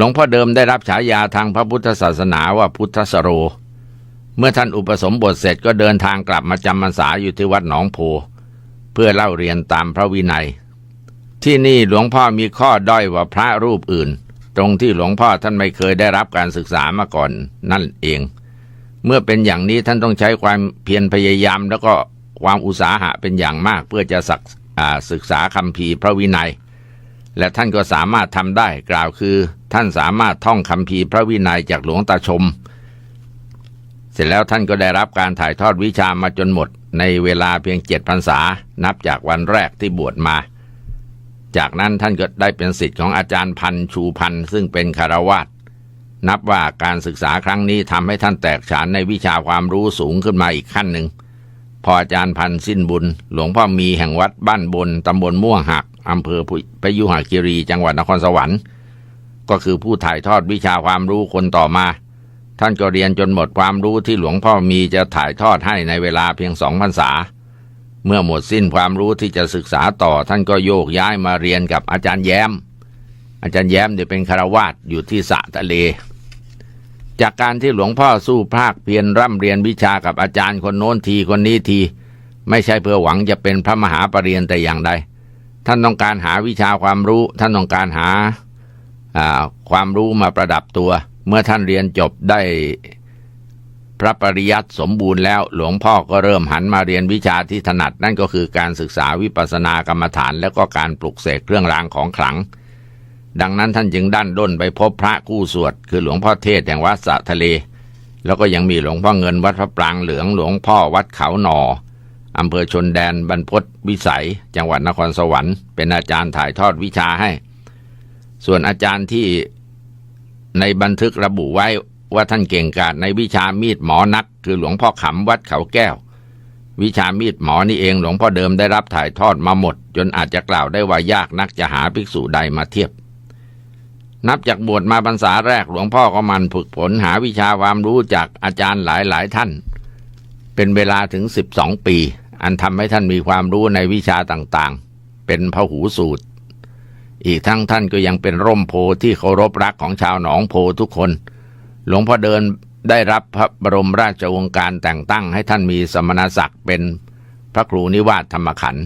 หลวงพ่อเดิมได้รับฉายาทางพระพุทธศาสนาว่าพุทธสโร เมื่อท่านอุปสมบทเสร็จก็เดินทางกลับมาจำพรรษาอยู่ที่วัดหนองโพ เพื่อเล่าเรียนตามพระวินัย ที่นี่หลวงพ่อมีข้อด้อยกว่าพระรูปอื่น ตรงที่หลวงพ่อท่านไม่เคยได้รับการศึกษามาก่อนนั่นเอง เมื่อเป็นอย่างนี้ท่านต้องใช้ความเพียรพยายาม แล้วก็ความอุตสาหะเป็นอย่างมากเพื่อจะศึกอ่าศึกษาคำภีพระวินัย และท่านก็สามารถทำได้กล่าวคือ ท่านสามารถท่องคำภีพระวินัยจากหลวงตาชม เสร็จแล้วท่านก็ได้รับการถ่ายทอดวิชามาจนหมด ในเวลาเพียงเจ็ดพรรษา นับจากวันแรกที่บวชมา จากนั้นท่านก็ได้เป็นสิทธิ์ของอาจารย์พันชูพันซึ่งเป็นคารวาสนับว่าการศึกษาครั้งนี้ทำให้ท่านแตกฉานในวิชาความรู้สูงขึ้นมาอีกขั้นหนึ่งพออาจารย์พันสิ้นบุญ หลวงพ่อมีแห่งวัดบ้านบนตำบลม่วงหักอำเภอพยุหคีรีจังหวัดนครสวรรค์ ก็คือผู้ถ่ายทอดวิชาความรู้คนต่อมา ท่านก็เรียนจนหมดความรู้ที่หลวงพ่อมีจะถ่ายทอดให้ในเวลาเพียงสองพรรษา เมื่อหมดสิ้นความรู้ที่จะศึกษาต่อ ท่านก็โยกย้ายมาเรียนกับอาจารย์แย้ม อาจารย์แย้มเนี่ยเป็นคารวาสอยู่ที่สะทะเล จากการที่หลวงพ่อสู้ภาคเพียรร่ำเรียนวิชากับอาจารย์คนโน้นทีคนนี้ที ไม่ใช่เพื่อหวังจะเป็นพระมหาปรริญญาแต่อย่างใดท่านต้องการหาวิชาความรู้ ท่านต้องการหา ความรู้มาประดับตัว เมื่อท่านเรียนจบได้พระปริยัติสมบูรณ์แล้ว หลวงพ่อก็เริ่มหันมาเรียนวิชาที่ถนัด นั่นก็คือการศึกษาวิปัสสนากรรมฐาน แล้วก็การปลุกเสกเครื่องรางของขลัง ดังนั้นท่านจึงดันด้นไปพบพระคู่สวด คือหลวงพ่อเทศแห่งวัดสะทะเล แล้วก็ยังมีหลวงพ่อเงินวัดพระปรางเหลืองหลวงพ่อวัดเขาหนออำเภอชนแดนบรรพตวิสัย จังหวัดนครสวรรค์เป็นอาจารย์ถ่ายทอดวิชาให้ ส่วนอาจารย์ที่ในบันทึกระบุไว้ว่าท่านเก่งกาจในวิชามีดหมอนัก คือหลวงพ่อขำวัดเขาแก้ว วิชามีดหมอนี่เองหลวงพ่อเดิมได้รับถ่ายทอดมาหมด จนอาจจะกล่าวได้ว่ายากนักจะหาภิกษุใดมาเทียบ นับจากบวชมาพรรษาแรกหลวงพ่อก็มันฝึกผลหาวิชาความรู้จากอาจารย์หลายๆท่าน เป็นเวลาถึง12ปี อันทำให้ท่านมีความรู้ในวิชาต่างๆ เป็นพหูสูตร อีกทั้งท่านก็ยังเป็นร่มโพที่เคารพรักของชาวหนองโพทุกคน หลวงพ่อเดินได้รับพระบรมราชโองการแต่งตั้งให้ท่านมีสมณศักดิ์เป็นพระครูนิวาสธรรมขันธ์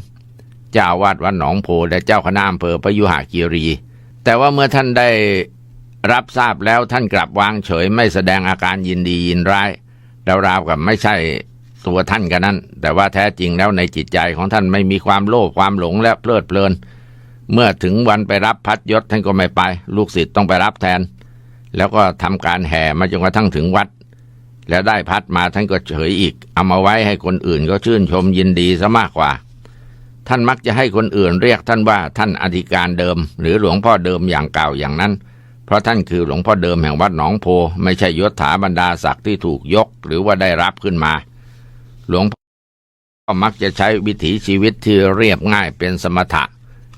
เจ้าวาดวัดหนองโพและเจ้าคณะอำเภอพยุหคีรี แต่ว่าเมื่อท่านได้รับทราบแล้วท่านกลับวางเฉยไม่แสดงอาการยินดียินร้ายราวๆกับไม่ใช่ตัวท่านกันนั้น แต่ว่าแท้จริงแล้วในจิตใจของท่านไม่มีความโลภความหลงและเพลิดเพลิน เมื่อถึงวันไปรับพัดยศท่านก็ไม่ไป ลูกศิษย์ต้องไปรับแทน แล้วก็ทำการแห่มาจนกระทั่งถึงวัด แล้วได้พัดมาท่านก็เฉยอีก เอามาไว้ให้คนอื่นก็ชื่นชมยินดีซะมากกว่า ท่านมักจะให้คนอื่นเรียกท่านว่าท่านอธิการเดิม หรือหลวงพ่อเดิมอย่างเก่าอย่างนั้น เพราะท่านคือหลวงพ่อเดิมแห่งวัดหนองโพ ไม่ใช่ยศถาบรรดาศักดิ์ที่ถูกยกหรือว่าได้รับขึ้นมา หลวงพ่อมักจะใช้วิถีชีวิตที่เรียบง่ายเป็นสมถะ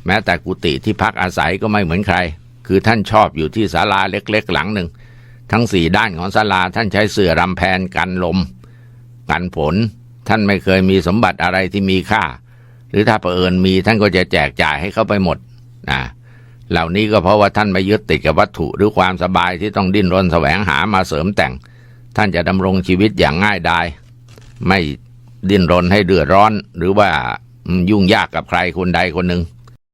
แม้แต่กุฏิที่พักอาศัยก็ไม่เหมือนใคร คือท่านชอบอยู่ที่ศาลาเล็กๆ หลังหนึ่ง ทั้งสี่ด้านของศาลาท่านใช้เสื่อรำแพนกันลม กันฝนท่านไม่เคยมีสมบัติอะไรที่มีค่า หรือถ้าเผอิญมีท่านก็จะแจกจ่ายให้เขาไปหมดนะเหล่านี้ก็เพราะว่าท่านไม่ยึดติดกับวัตถุหรือความสบายที่ต้องดิ้นรนแสวงหามาเสริมแต่ง ท่านจะดำรงชีวิตอย่างง่ายดายไม่ดิ้นรนให้เดือดร้อน หรือว่ายุ่งยากกับใครคนใดคนหนึ่ง